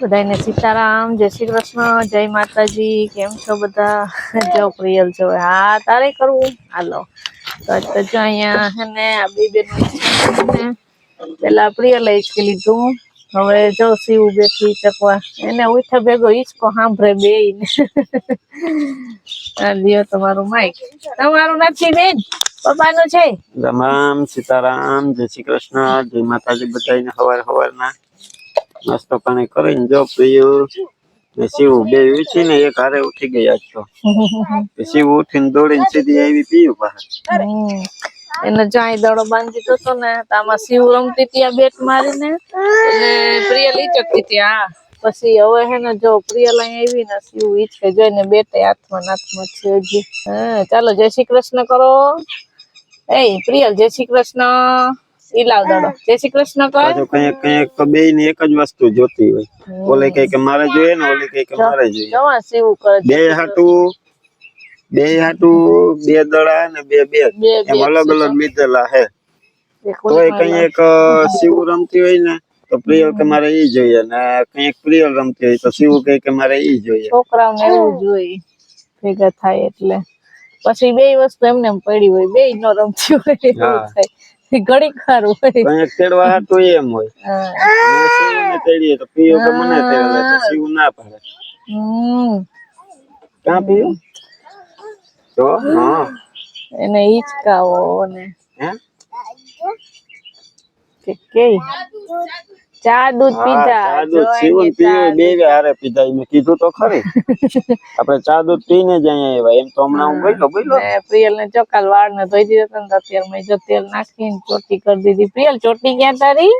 બધાને સીતારામ, જય શ્રી કૃષ્ણ, જય માતાજી, કેમ છો બધા? જો પ્રિયલ છો હા, તારે કરવું? હાલો. તો જો અહીંયા હે ને, આ બે બેન પેલા પ્રિયલે હિંચકી લીધું. હવે જો શિવ બેઠી ચકવા. એને ઉઠા ભેગો હિંચકો સાંભળે બે લ્યો તમારું માઇક તમારું નથી બેન? પપ્પાનું છે? રામ રામ, સીતારામ, જય શ્રી કૃષ્ણ, જય માતાજી બધાને હવાર હવારના. નાસ્તો પાણી કરીને જો પ્રિયુ શિવ બે ઉઠી ને એક હારે ઉઠી ગયા તો શિવ ઉઠીને દોડીને સીધી આવી પીયું બહાર. એને જાય દડો બાંધી દીધો હતો ને, તો આમાં શિવ રમતી ત્યાં બેટ મારીને. એટલે પ્રિયલ ઈચકતી ત્યાં પછી હવે હે ને જો પ્રિયલ અહીં આવી ને શિવ ઈચ્છે જોઈને બેટે હાથમાં નાથમાં છે હજી. હા, ચાલો જય શ્રી કૃષ્ણ કરો. એ પ્રિયલ, જય શ્રી કૃષ્ણ. ઈ લાવ દાડો. જય શ્રી કૃષ્ણ કહે પાછું કઈ કઈ બે ની એક જ વસ્તુ જોતી હોય. ઓલે કઈ કે મારે જોઈએ ને ઓલે કઈ કે મારે જોઈએ. જવા શિવ કરે બે હાટું બે હાટું બે દડા ને બે બે એમ અલગ અલગ લીધેલા હે. તોય કઈ એક શિવ રમતી હોય ને તો પ્રિયલ કે મારે ઈ જોઈએ. ને કંઈક પ્રિયલ રમતી હોય તો શિવ કહે કે મારે ઈ જોઈએ. છોકરાઓને એવું જોઈએ. ભેગા થાય એટલે. પછી બે વસ્તુ એમને એમ પડી હોય બે નો રમતી હોય એવું થાય. ઘડીક વાર હોય. તેડવા હાટું એમ હોય. શિવને તેડીએ તો પ્રિયલ તો મને તેડે તો શિવ ના પાડે. હમ. ક્યાં પીયું તો હા. એને હિચકાવો ને. હે? કે કે ચા દૂધ પીધા ચા દૂધ જીવન પીવે બે હારે પીધા મેં કીધું તો ખરી. આપણે ચા દૂધ પીને જ અહીંયા આવ્યા. એમ તો હમણાં હું બોલ્યો બોલ્યો. પ્રિયલ ને ચોકાલ વાળ ને ધોઈ દીધા ને અત્યારે મેં જો તેલ નાખીને ચોટી કરી દીધી. પ્રિયલ ચોટી ક્યાં તારી?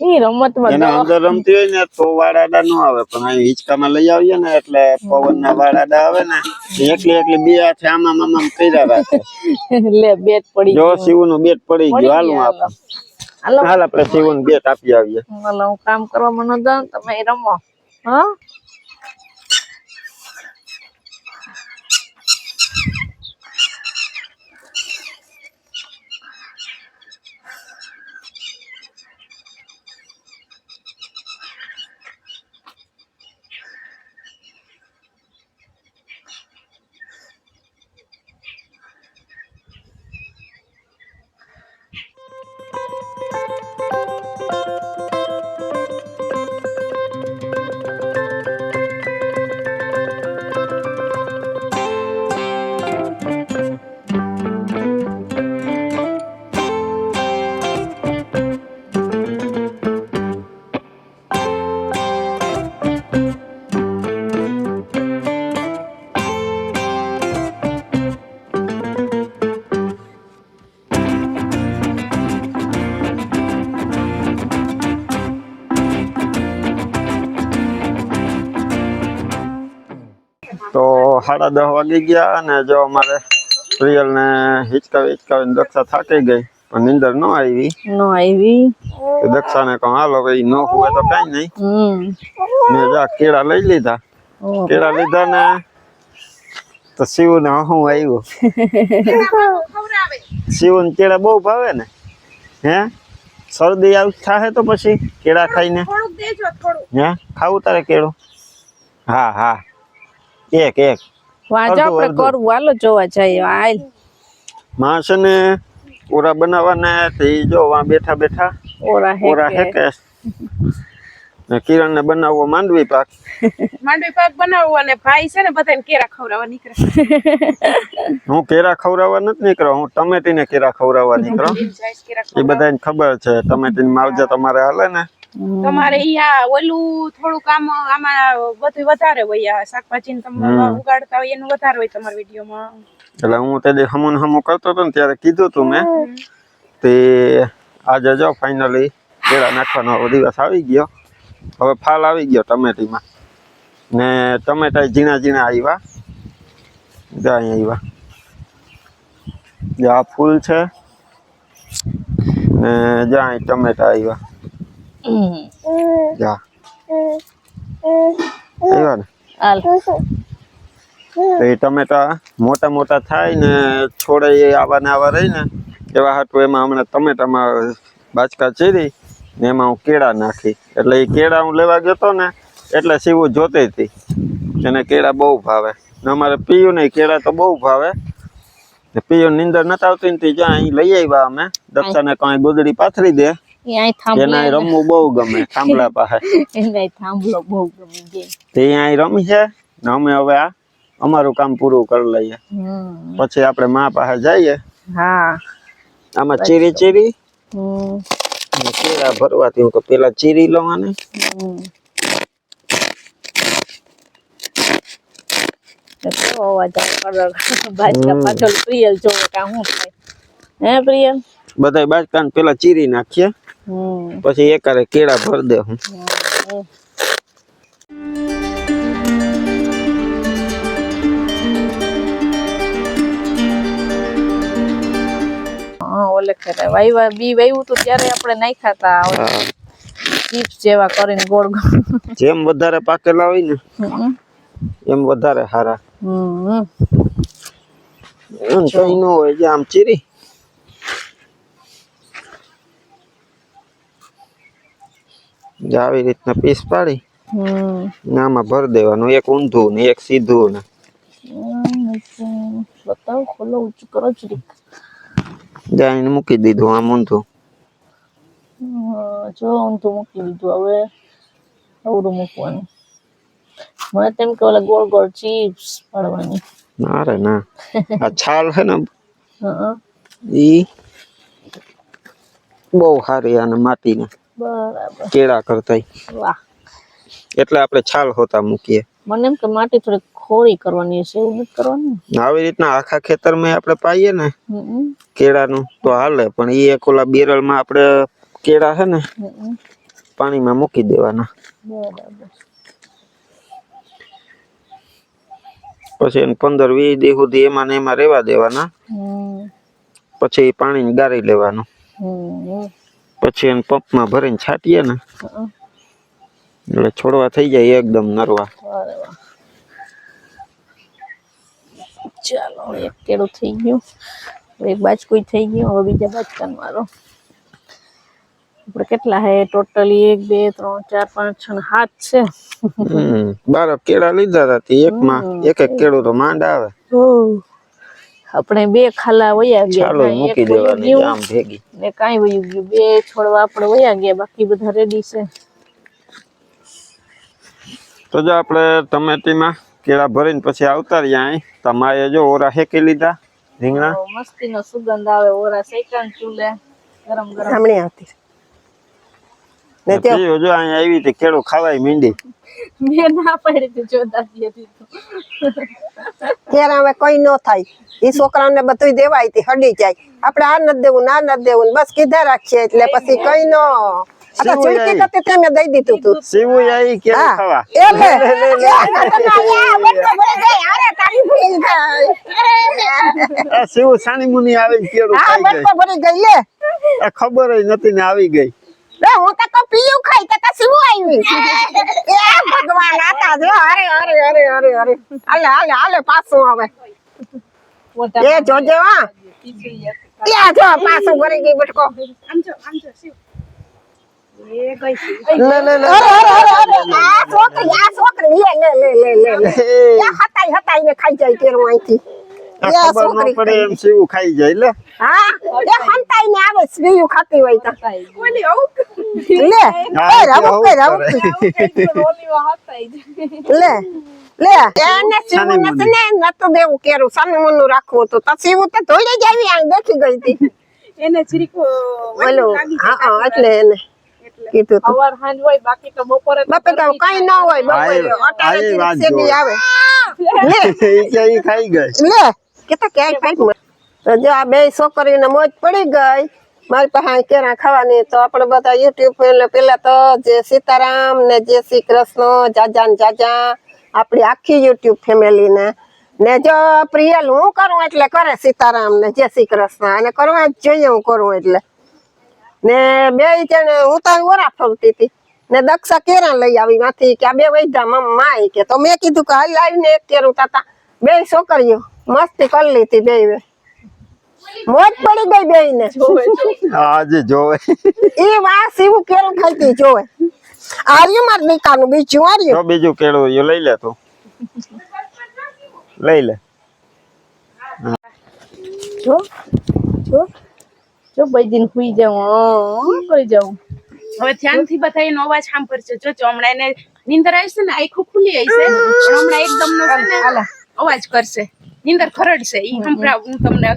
ઈ રમતમાં એના અંદર રમતી હોય ને તો વાડાડા નો આવે પણ અહીં હિંચકામાં લઈ આવીએ ને એટલે પવન ના વાડાડા આવે ને એકલી એકલી બે હાથે આમાં આમાં કર્યા રાખે. લે બેટ પડી જો શિવનું બેટ પડી ગયું હાલું આપણે હાલો. હાલ આપણે શિવનું બેટ આપી આવીએ. હાલો હું કામ કરવા મને તમે રમો. હા? દસ વાગી ગયા અને જો અમારે પ્રિયલ ને હિચકાવી હિચકાવીને દક્ષા થાકી ગઈ પણ નીંદર ન આવી. નો આવી. દક્ષાને કહું હાલો ભાઈ ન હોય તો કઈ નહીં. હમ. મેં જા કેળા લઈ લીધા. કેળા લીધા ને તો શિવ ને હું આવ્યું શિવ ને કેળા બહુ ભાવે ને? હે? શરદી આવી થાય તો પછી કેળા ખાઈને? હે? ખાવું તારે કેળું? હા હા. એક એક. વાંચો આપણે કરવું હાલો જોવા જઈએ. હાલ. માં છે ને ઓરા બનાવવાના તે જો વા બેઠા બેઠા. ઓરા ઓરા હે કે ને કિરણ ને બનાવવો માંડવી પાક. માંડવી પાક બનાવવો અને ભાઈ છે ને બધાને કેરા ખવડાવવા નીકળે. હું કેરા ખવડાવવા નથી નીકળો હું ટમેટી ને કેરા ખવડાવવા નીકળો. જાય એ બધાને ખબર છે. ટમેટી માવજત તમારે હાલે ને. તમારે અહીંયા ઓલું થોડુંક આમ આમાં બધું વધારે હોય આ શાકભાજી તમે ઉગાડતા હોય એનું વધારે હોય તમારા વિડીયોમાં. એટલે હું તે હમુન હમું કરતો હતો ને ત્યારે કીધું તું મેં તે આજે જો ફાઇનલી કેળા નાખવાનો દિવસ આવી ગયો. હવે ફાલ આવી ગયો ટમેટીમાં. ને ટમેટા ઝીણા ઝીણા આવ્યા જા અહીંયા આવ્યા જે આ ફૂલ છે. ને જ્યાં ટમેટા આવ્યા. જા આવ્યા ને હાલ તો એ ટમેટા મોટા મોટા થાય ને છોડે એ આવા ને આવા રહી ને એવા હાટું એમાં હમણાં ટમેટામાં બાચકા ચીરી ને એમાં હું કેળા નાખી. એટલે એ કેળા હું લેવા ગયો તો ને એટલે સીવું જોતી હતી. એને કેળા બહુ ભાવે. ને અમારે પીયું નહીં કેળા તો બહુ ભાવે. ને પીયું નીંદર નતા આવતી ને ત્યાં જ્યાં અહીં લઈ આવ્યા અમે. દક્ષાને કાંઈ ગોદડી પાથરી દે. રમવું બહુ ગમે થાંભલા પાસે. એને થાંભલો બહુ ગમી ગઈ તે અહીં રમી છે ને અમે હવે આ અમારું કામ પૂરું કરી લઈએ. પછી આપણે મા પાસે જઈએ. હા. આમાં ચીરી ચીરી. કેળા ભરવાથી હું પેલા ચીરી લઉં આને અવાજ આવે? બાજકા પાછળ પ્રિયલ જોવે કા થાય. હે પ્રિયલ? બધાય બાજકાને પેલા ચીરી નાખીએ. પછી એકારે કેળા ભરી દે હું. હા ઓલે ખેરે. વાયવા બી વાયવું તો ત્યારે આપણે નાખ્યા તા હા. ચિપ્સ જેવા કરીને ગોળ ગોળ. જેમ વધારે પાકેલા હોય ને એમ વધારે સારા હમ કઈ ન હોય જે આમ ચીરી. આવી રીતના પીસ પાડી. આમાં ભર દેવાનું એક ઊંધું ને એક સીધું ને. બતાવો ખોલો ઊંચું કરો જરીક જાઈને મૂકી દીધું આમ ઊંધું. જો ઊંધું મૂકી દીધું હવે. અવડું મૂકવાનું. મને તેમ કે ઓલા ગોળ ગોળ ચિપ્સ પાડવાની. ના રે ના. આ છાલ હે ને હા ઈ બહુ સારી આને માટીને. બરાબર. કેળા કરતા વાહ. એટલે આપણે છાલ હોતા મૂકીએ. મને એમ કે માટી થોડી ખોરી કરવાની છે એવું નથી કરવાનું? આવી રીતના આખા ખેતરમાં આપણે પાઈએ ને કેળાનું તો હાલે પણ એ એક ઓલા બેરલમાં આપણે કેળા છે ને પાણીમાં મૂકી દેવાના. બરાબર. પછી એને પંદર વીસ દી સુધી એમાં ને એમાં રહેવા દેવાના. પછી પાણી ગાળી લેવાનું. હમ, પછી એને પંપમાં ભરીને છાંટીએ ને એટલે છોડવા થઈ જાય એકદમ નરવા. ચાલો એક કેળું થઈ ગયું. એક બાજકું થઈ ગયું. હવે બીજા બાજકાનું મારો આપણે કેટલા હે? ટોટલી એક બે ત્રણ ચાર પાંચ છ સાત છે. બાર કેળા લીધા હતા એક એકમાં. એક એક કેળું તો માંડ આવે. આપણે બે ખાલા વયા ગયા ચાલો કાંઈ એક મૂકી વયું દેવાની ગયું. આમ ભેગી. ને કાંઈ વયું ગયું. બે છોડવા આપણે વયા ગયા બાકી બધા રેડી છે. તો જો આપણે ટમેટીમાં કેળા ભરીને પછી આવતા રહ્યા અહીં. તમારે જો ઓરા હેકી લીધા રીંગણા. તો મસ્તીનો સુગંધ આવે ઓરા શેકાન ચૂલે ગરમ ગરમ. હમણાં આવતી. ને તે પીયું જો અહીં આવી હતી કેળું ખાવાય મીંડી. મેં ના પાડી હતી જોતા હતી ત્યારે હવે કઈ ન થાય. એ છોકરાને બધું દેવાયથી હડી જાય. આપણે આ નથી દેવું ના નથી દેવું બસ કીધા રાખીએ એટલે પછી કઈ નો. તો તું. ખબર નથી ને આવી ગઈ. હું તો પીયું ખાઈ તો શું એ ભગવાન આતા જો અરે અરે અરે અરે અરે હાલે હાલે હાલે પાછું હવે. એ જોજે હા. જો પાછું ગઈ બટકો. આમ જો આમ જો શિવ છોકરી ખાઈ જાય ખાઈ હા એ હંતાઈ ને આવે સ્વીયું ખાતી હોય તો. ઓલી આવું લે એ આવું કે રાવું કરે. લે લે. એને સીવું નથી ને નતું દેવું કેરું. સાનું મનું રાખવું તો સીવું તો ધોઈ જ આવી આ દેખી ગઈ હતી. એને જરીક ઓલું હા હા એટલે એને કીધું તું. સવાર હોય બાકી તો બપોરે તો બાપે તો કઈ ન હોય બપોરે અટાણે. આવે. લે એ કે ખાઈ ગઈ. લે કેતા ક્યાંય ફાઈટ મળે તો જો આ બે છોકરીને મોજ પડી ગઈ. મારી પાસે કેરા ખાવાની તો આપણે બધા યુટ્યુબ પેલા તો જે સીતારામ ને જય શ્રી કૃષ્ણ જાજા ને જાજા, આપણી આખી યુટ્યુબ ફેમિલી ને. જો પ્રિયલ હું કરું એટલે કરે સીતારામ ને જય શ્રી કૃષ્ણ અને કરવા જ જોઈએ હું કરું એટલે. ને બે જણ હું તો ઓરા ફરતી હતી. ને દક્ષા કેરા લઈ આવી માંથી કે આ બે વૈધા મમ્મા કે તો મેં કીધું કે હાલ આવીને એક કેરું તાતા. બે છોકરીઓ મસ્તી કરી લીધી બે મોજ પડી ગઈ બે ને આજે જોવે. એ વા સીવું કેરું ખાઈતી જોવે. આર્યું માર નીકાનું બીજું આર્યું? તો બીજું કેળું યો લઈ લે તું. લઈ લે. જો જો જો બે દિન હુઈ જાઉં કરી જાઉં? હવે ધ્યાનથી બધા એનો અવાજ સાંભળશે જો જો ને એને નીંદર આવશે ને આખું ખુલી આવશે છે હમણાં એકદમ નો છે અવાજ કરશે. નીંદર ખરડશે ઈ સંભળાવ હું તમને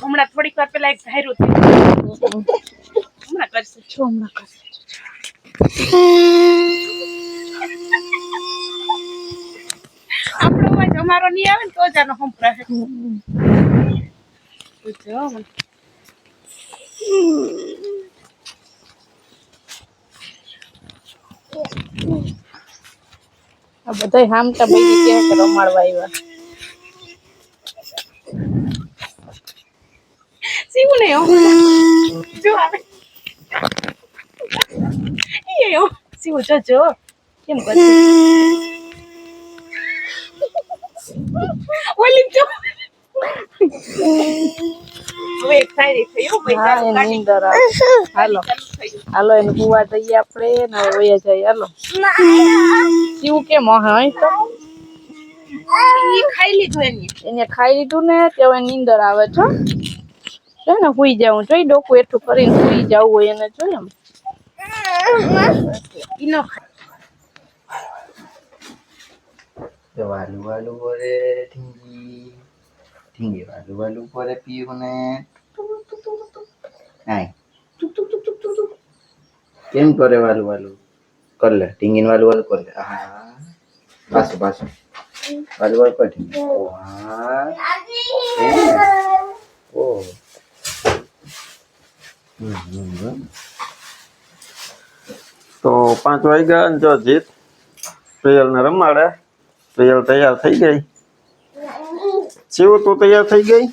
હમણાં થોડીક વાર પેલા એક ધાર્યું થયું હમણાં કરશે. છો હમણાં કરશે. આપણો અવાજ અમારો નહીં આવે ને તો જ આનો સંભળાશે જો. આ બધા હામ તમે કે રમાડવા આવ્યા શીવું ને જો આવે. જો જો. કેમ કરશે ઓલી હાલો. હાલો એને કુવા જઈએ આપણે ને વયા જાય હાલો. કેવું કેમ હે તો. ખાઈ લીધું એને. ખાઈ લીધું ને તે હવે નીંદર આવે છો છે ને હુઈ જાઉં. જોઈ ડોકું એટલું કરીને સુઈ જવું હોય એને જો એમ ઈ ખાય. તો વાલુ વાલુ બોલે ઠીંગી ઠીંગી vado, વાલુ બોલે પીયું ને આય કેમ કરે વાલુ વાલું કર લે ઠીંગી વાલુ વાલું કર લે હા પાછું પાછું વાલું વાલુ કર ઠીંગી ઓ. તો પાંચ વાગ્યા જો જીત. પ્રિયલ ને રમાડે પ્રિયલ તૈયાર થઈ ગઈ. શિવ તો તૈયાર થઈ ગઈ?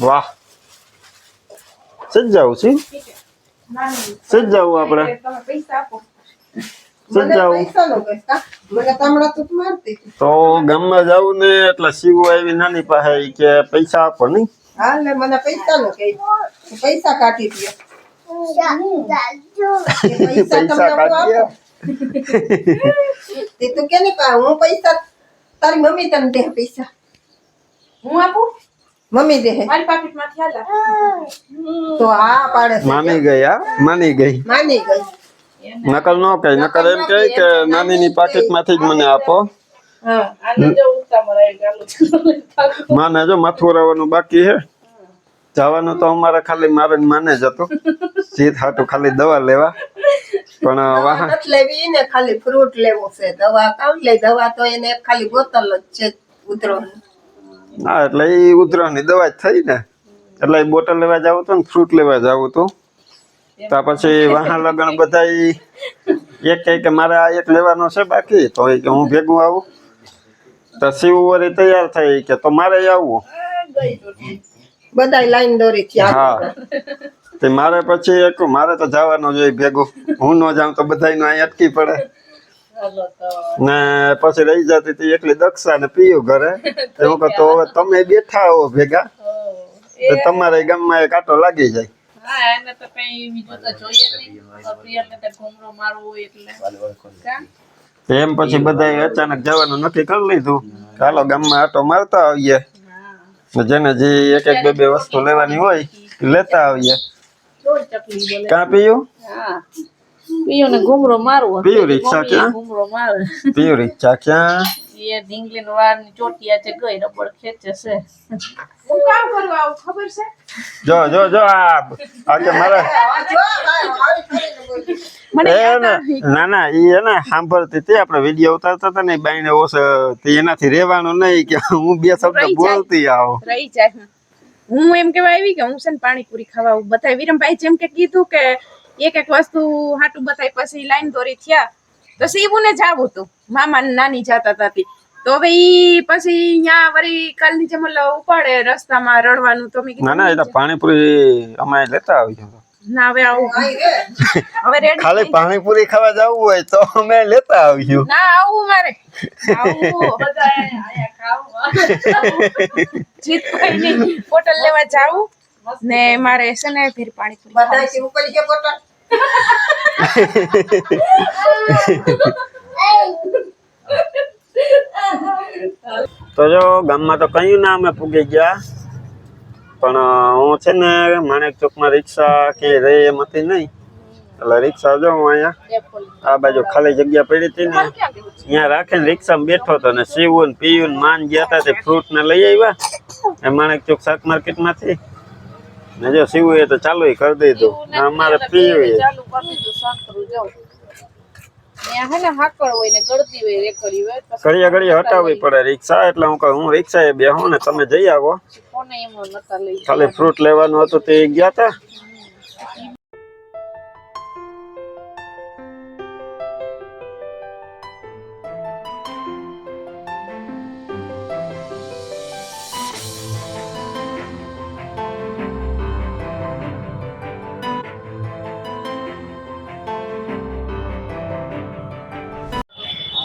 વાહ. સિજ જાવું શિવ સિજ જાવું આપણે. તો ગામમાં જાવું ને એટલે શિવ આવી નાની પાસે કે પૈસા આપો નહીં. હા મને પૈસા કાઢી દે પૈસા આપું. તે પા હું પૈસા તારી મમ્મી તને દે પૈસા. હું આપું? મમ્મી દે. મારી પાકીટમાંથી આલા તો આ પાડે માની ગઈ હા? માની ગઈ. માની ગઈ. નકલ નો કહે નકલ એમ કહે કે નાનીની પાકીટમાંથી જ મને આપો. હા. આને જો ઉતા મરાય ગાલું માને જો માથું રાવાનું બાકી હે જવાનું તો અમારે ખાલી મારે માને જ હતું. જીત હાટું ખાલી દવા લેવા. પણ વાહન લેવી ને ખાલી ફ્રૂટ લેવું છે. દવા કામ લે દવા તો એને ખાલી બોતલ જ છે ઉતરો હા એટલે એ ઉતરવાની દવા જ થઈ ને. એટલે એ બોટલ લેવા જાવ તો ને ફ્રૂટ લેવા જાવ તો. તો પછી વાહન લગન બધા એક કહે કે મારે આ એક લેવાનો છે બાકી તો એ કે હું ભેગું આવું. તો શિવ વળી તૈયાર થઈ કે તો મારે આવવું બધાય લાઈન દોરી છે હા. તે મારે પછી એક મારે તો જવાનું જોઈએ ભેગું. હું ન જાઉં તો બધાય અહીં અટકી પડે. ને પછી રહી જતી હતી એકલી દક્ષા ને પીયું ઘરે. એવું કહો તો હવે તમે બેઠા હો ભેગા. તો તમારે ગામમાં એક કાંટો લાગી જાય. એમ પછી બધાએ અચાનક જવાનું નક્કી કરી લીધું. ચાલો ગામમાં આટો મારતા આવીએ. જેને જે એક એક બે બે વસ્તુ લેવાની હોય એ લેતા આવીએ. ચકલી પીયું? હા. પીયો ને ઘૂમરો મારવો પીયું રિક્ષા ક્યાં? ઘૂમરો મારે. પીયું રિક્ષા ક્યાં? એ ઢીંગલી વારની ચોટિયા છે ગઈ રબડ ખેંચે છે. હું કામ કરવા આવું ખબર છે? જો જો જો આ આજે મારે એ ને ના ના ઈ સાંભળતી હતી આપણે વીડિયો ઉતારતા હતા ને બાઈને ઓછ તે એનાથી રહેવાનું નહીં કે હું બે શબ્દ બોલતી આવું. રહી જાય. હું એમ કેવા આવી કે હું છે ને પાણીપુરી ખાવા બધા વિરમભાઈ જેમ કે કીધું કે એક એક વસ્તુ હાટું બતાવી પછી લાઈન દોરી થયા. તો સીવું ને જાવું હતું. મામા નાની જાતા તાતી તો. હવે ઈ પછી અહીંયા વળી કાલની જેમ મતલબ ઉપાડે રસ્તામાં રડવાનું તો મેં ના ના એટલે પાણીપુરી અમે લેતા આવી હવે આવું ખાલી પાણીપુરી ખાવા જવું હોય તો અમે લેતા આવ્યું ના આવું મારે. આવું બધાએ આયા ખાવા. જીતભાઈની બોટલ લેવા જાવું ને મારે છે ને ફેર પાણીપુરી ખાવાની. તો જો ગામમાં તો કયું ના અમે પૂગી ગયા? પણ હું છે ને માણેક ચોકમાં રિક્ષા ક્યાંય રે એમ હતી નહીં. એટલે રિક્ષા જો હું અહીંયા આ બાજુ ખાલી જગ્યા પડી હતી ને, અહીંયા રાખીને રિક્ષામાં બેઠો હતો ને, સીવું ને પીવું ને માન ગયા હતા તે ફ્રૂટ ને લઈ આવ્યા. એ માણેક ચોક શાક માર્કેટમાંથી ને જો સીવું એ તો ચાલુ કરી દીધું. અમારે પીવું ઘડીએ ઘડીએ હટાવવી પડે રિક્ષા એટલે હું કહું હું રિક્ષા એ બેહું ને તમે જઈ આવો. ખાલી ફ્રૂટ લેવાનું હતું તે ગયા હતા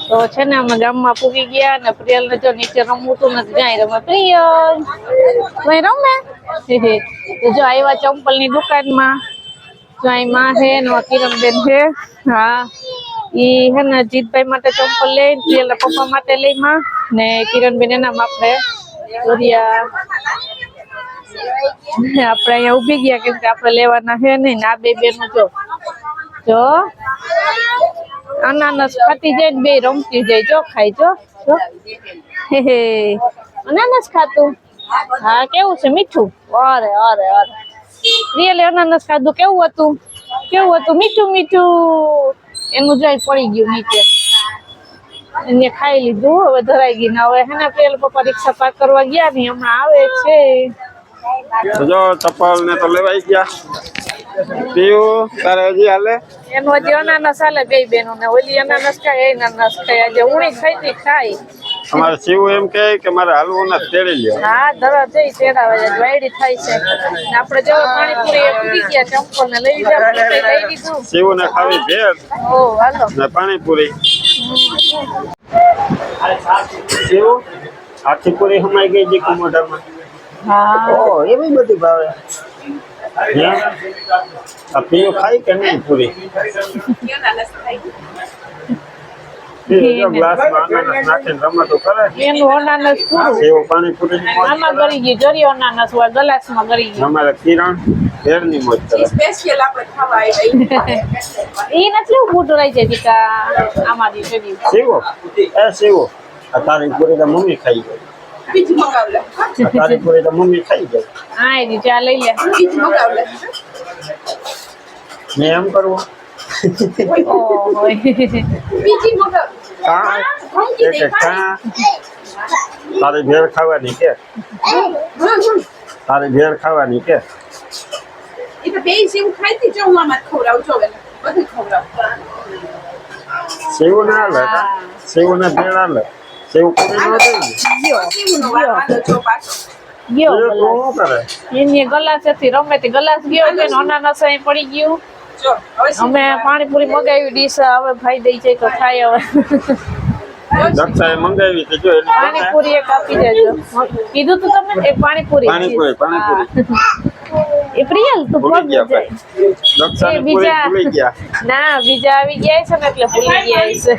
તો છે ને અમે ગામમાં પૂગી ગયા અને પ્રિયલ ને જો નીચે રમવું નથી જાય રમે. પ્રિયલ! ભાઈ રમે. તો જો આવ્યા ચંપલની દુકાનમાં. જો અહીં માં છે ને કિરણબેન છે હા. ઈ હે ને જીતભાઈ માટે ચંપલ લઈ પ્રિયલ પપ્પા માટે લઈ માં. ને કિરણબેન એના આપણે દોરિયા આપણે અહીંયા ઊભી ગયા કેમ કે આપણે લેવાના છે નહીં. ના બે બેનું જો. જો. અનાનસ ખાતી જાય ને બે રમતી જાય, જો ખાઈ જો હે હે. અનાનસ ખાતું? હા, કેવું છે? મીઠું? અરે અરે અરે. રિયલી અનાનસ ખાધું કેવું હતું? કેવું હતું? મીઠું મીઠું. એનું જાય પડી ગયું નીચે. એને ખાઈ લીધું, હવે ધરાઈ ગઈ ને હવે હેના પેલ પપ્પા રિક્ષા પાર કરવા ગયા ને હમણાં આવે છે. જો, ચપ્પલ ને તો લેવાઈ ગયા. પીવું તારે હજી હાલે? એનું હજી અનાનસ હાલે બે બેનો ને ઓલી અનાનસ ખાય અનાનસ ખાય. આજે ઉણી ખાઈ ખાઈ અમારે શિવું એમ કહે કે મારે હાલવું ના તેડી લ્યો. હા ધરા જઈ તેડાવે વાયડી થાય છે. આપણે જો પાણીપુરી એ પૂરી ગયા ચંપલ ને લઈ લીધા લઈ લીધું શિવું ને ખાવી ભેળ ઓ હાલો. ને પાણીપુરી. શિવું આખી પૂરી હમાઈ ગઈ જી મોઢામાં હા ઓ એવી બધી ભાવે? આ પીવું ખાઈ કે નહીં પૂરી? અમારે કિરણ ભેળની મોજ કરે. સ્પેશિયલ આપણે ખાવા આવ્યા એ નથી મોટું રહી જાય દીકા આમાંથી જરી શિવો? એ આ તારી પૂરી તો મમ્મી ખાઈ ગઈ. બીજ મગાવ લે તારી પૂરી તો મમ્મી ખાઈ ગઈ. હા ચા લઈ લે. બીજ મગાવ લે મેં એમ કરવું. બીજી મગાવ. કા તારી ભેળ ખાવાની કે? તારી ભેળ ખાવાની કે? એ તો બે જેવું ખાઈ જો હું આમાં ખવડાવું જો બધું ખવડાવું. સેવું ના લે સેવ ને ભેળ હાલે? સેવું ગયો. એ તો કરે એની ગલાસ. હતી રમે તે ગલાસ ગયો કે અનાનસ અહીં પડી ગયું. અમે પાણીપુરી મગાવી ડીશ હવે ભાઈ દઈ છે તો ખાય હવે. દક્ષાએ મંગાવી હતી જો પાણીપુરી એક આપી દેજો. કીધું તું તમે એક પાણીપુરી. પાણીપુરી પાણીપુરી. એ પ્રિયલ તું ભૂલી ગયા જાય. દક્ષાની એ ભૂલી ગયા. ના બીજા આવી ગયા છે ને એટલે ભૂલી ગયા છે.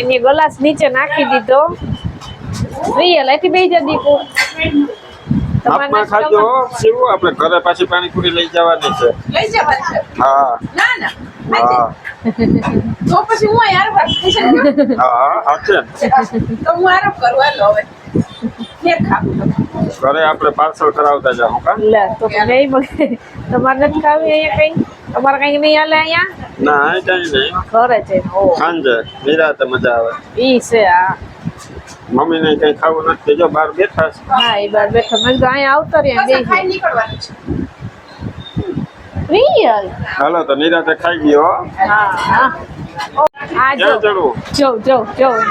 એની ગ્લાસ નીચે નાખી દીધો. પ્રિયલ એથી બે જા દીપુ. આપમાં ખાજો સેવું આપણે ઘરે પાછી પાણીપુરી લઈ જવાની છે. લઈ જવાની છે? હા. ના ના. તો પછી હું યાર વાત હા તો હું આરામ કરું હાલો હવે. ઘરે આપણે પાર્સલ કરાવતા જાઓ કા? લે તો નહીં મગે. તમારે નથી ખાવી અહીંયા કઈ? તમારે કઈ નહીં હાલે અહીંયા? ના કઈ નહીં. ઘરે છે સાંજે નિરાતે મજા આવે. ઈ છે આ મમ્મી ને કઈ ખાવું નથી જો બહાર બેઠા છે. હા એ બાર બેઠા મેં અહીંયા આવતા રહ્યા બે ખાઈ નીકળવાનું છે. પ્રિયલ હાલો તો નિરાતે ખાઈ ગયો હો.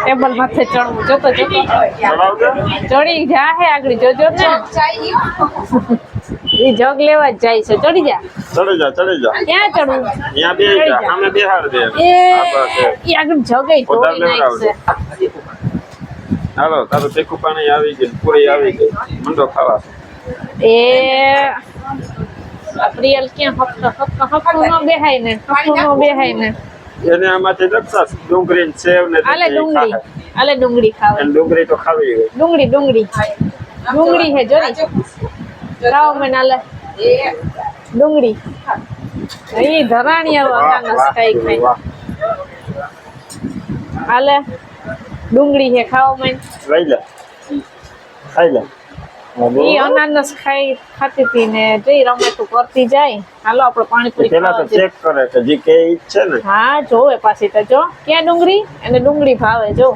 ટેબલ માથે ચડવું. જોતો જોતો. ચડી જા હે આગળ જોજો ને. ચાઈ એ જગ લેવા જ જાય છે. ચડી જા. ચડી જા ચડી જા. ક્યાં ચડવું ત્યાં બે જા. સામે બેહાડ દે. એ. એ. આગળ જગે પોતાને નાખશે. હાલો તારું તીખું પાણી આવી ગયું પૂરી આવી ગઈ. મંડો ખાવા. એ પ્રિયલ ક્યાં હપ્તો હપ્તો હપ્તો નો બેહાય ને હપ્તો નો બેહાય ને. એને આમાંથી દક્ષા ડુંગળી સેવ ને આલે ડુંગળી. આલે ડુંગળી ખાવે. ડુંગળી તો ખાવી ડુંગળી ડુંગળી. ડુંગળી હે જોરી ખાઓ મને આલે ડુંગળી. એ ધરાણી આવો સ્કાઈ ખાઈ. આલે ડુંગળી હે ખાવ મેં લઈ લે. ખાઈ લે. ઈ અનાનસ ખાઈ ખાતી હતી ને જઈ તો કરતી જાય. હાલો આપણે પાણીપુરી પેલા તો ચેક કરે કે જે કે છે ને. હા જોવે પાછી તો જો. ક્યાં ડુંગળી? એને ડુંગળી ભાવે જો.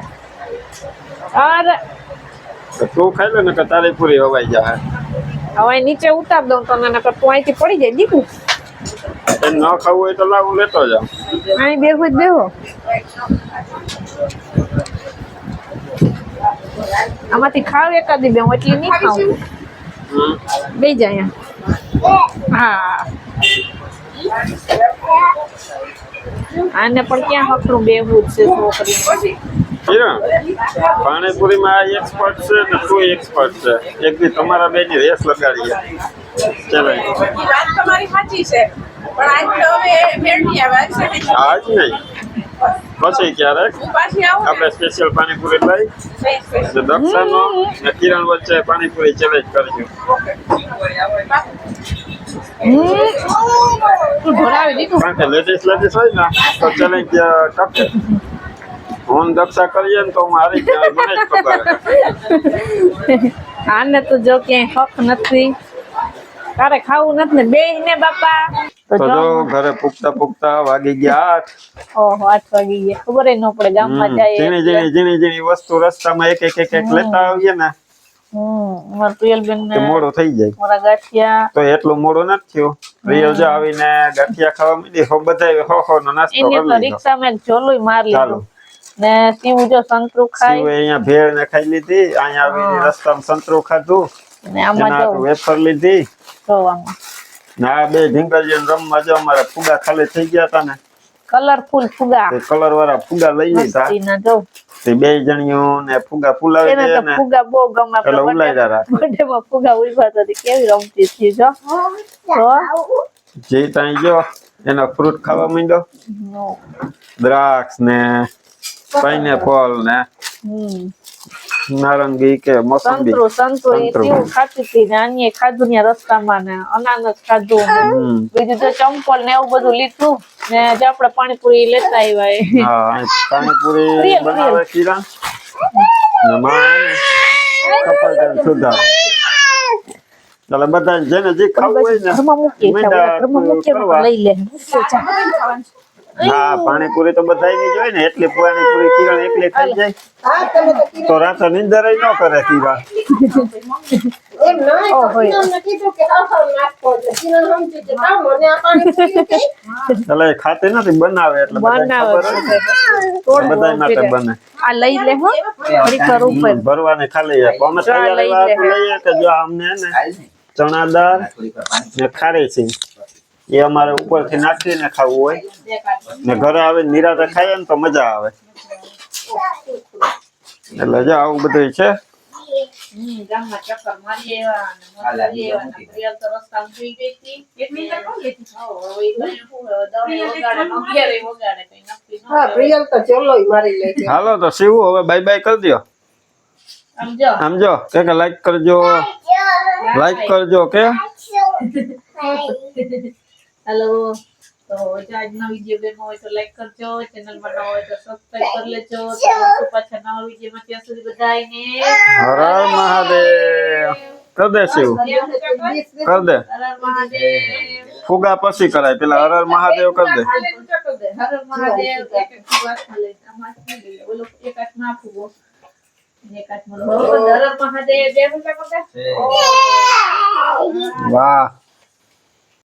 અરે તું ખાઈ લે ને કે તારી પૂરી હવાઈ જાય હવે નીચે ઉતાર દઉં તો નકર તું અહીંથી પડી જાય દીકું. ન ખાવું હોય તો લાવું લેતો જાવ અહીં બેહું જ બેહો. આમાંથી ખાવ એકાદી બે એટલી નહીં ખાવું બે જાય હા. આને પણ ક્યાં હકનું બેહું છે છોકરી કિરણ પાણીપુરીમાં આ એક્સપર્ટ છે ને તું એક્સપર્ટ છે? એક દી તમારા બે ની રેસ લગાડીએ. ચલો. વાત તમારી સાચી છે પણ આજ તો હવે મેળવી આવ્યા છે આજ નહીં. પછી ક્યારેક આવું આપણે સ્પેશિયલ પાણીપુરી લઈ. દક્ષાનો ને કિરણ વચ્ચે પાણીપુરી ચેલેન્જ કરજો તું ઢોળાવી કારણ કે લેડીઝ લેડીઝ હોય ને તો ચેલેન્જ ટકે હું દક્ષા કરીએ ને તો હું હારી જાય મને જ ખબર આને તો જો ક્યાંય હક નથી. તારે ખાવું નથી ને બે ને બાપા. તો જો ઘરે પુખતા પુખતા વાગી ગયા આઠ. ઓહો આઠ વાગી ગયા. ખબર ન પડે ગામમાં જાય ઝીણી ઝીણી ઝીણી ઝીણી વસ્તુ રસ્તામાં એક એક એક એક લેતા આવીએ ને. હમ મોડું થઈ જાય. મારા ગાંઠિયા. તો એટલું મોડું નથી થયું. રિયલ જો આવીને ગાંઠિયા ખાવા માંડી હો બધા હો હો નો નાસ્તો કરી તો લીધો. રિક્ષામાં એક માર. લીધું. ને સીવું જો સંતરું ખાય. અહીંયા ભેળ ને ખાઈ લીધી અહીંયા આવીને રસ્તામાં સંતરું ખાધું. ને આમાં જો વેફર લીધી. જોવામાં. ના બે ઢીંગલીઓ રમવા જો અમારા ફુગા ખાલી થઈ ગયા હતા ને. કલરફુલ ફુગા. કલર વાળા ફુગા લઈ લીધા. તે બે જણીઓ ને ફુગા ફુલાવી દે ને. ફુગા બહુ ગમે. એટલે ઉલાઈ રાખે. બર્થડે માં ફુગા ઉલવા તો કેવી રમતી હતી જો. તો જે ત્યાં જો એનો ફ્રૂટ ખાવા માંડ્યો. દ્રાક્ષ ને પાઇનેપલ ને નારંગી કે મોસંબી સંતરું સંતરું એ. કેવું ખાતી હતી ને અન્ય ખાધું ને રસ્તામાં ને અનાનસ ખાધું. બીજું તો ચંપલ ને એવું બધું લીધું ને જે આપણે પાણીપુરી લેતા આવ્યા. હા પાણીપુરી બનાવે કિરણ ને માં કપાઈ સુધા એટલે બધા જેને જે ખાવું હોય ને મૂકીએ મૂકીએ. લઈ લે. હા પાણીપુરી તો બધા ની જોઈ ને એટલી પાણીપુરી કિરણ એકલી ખાઈ જાય. તો રાતે નિંદર ન કરે કિરણ એમ. એટલે ખાતી નથી બનાવે એટલે બધા માટે બને. આ લઈ લે હો. ઘડીક ઉપર. હમ, ખાલી અમે. લઈએ કે જો અમને ને ચણા દાળ ને ખારી છે. એ અમારે ઉપરથી નાખીને ખાવું હોય. ને ઘરે આવે નિરાતે ખાઈએ ને તો મજા આવે. એટલે જો આવું બધું છે. હાલો તો શિવું હવે બાય બાય કરી દો આમ જો, આમ જો કે કે લાઈક કરજો. લાઈક કરજો કે? હેલો તો જો આજનો વીડિયો ગમ્યો હોય તો લાઈક કરજો ચેનલમાં નવા હોય તો સબસ્ક્રાઇબ કરી લેજો. તો મળશું પાછા નવા વિડીયોમાં. ત્યાં સુધી બધાયને હર હર મહાદેવ. કર દે શિવ કર દે હર હર મહાદેવ. ફુગા પછી કરાય. પેલા હર હર મહાદેવ કર દે. હર હર મહાદેવ એક એક ફુગા ખાલે. આમાં શું લઈ લે? ઓલો એક હાથમાં આ ફુગો. અને એક હાથમાં ઓલો. હર હર મહાદેવ. જય મુરલીધર. વાહ.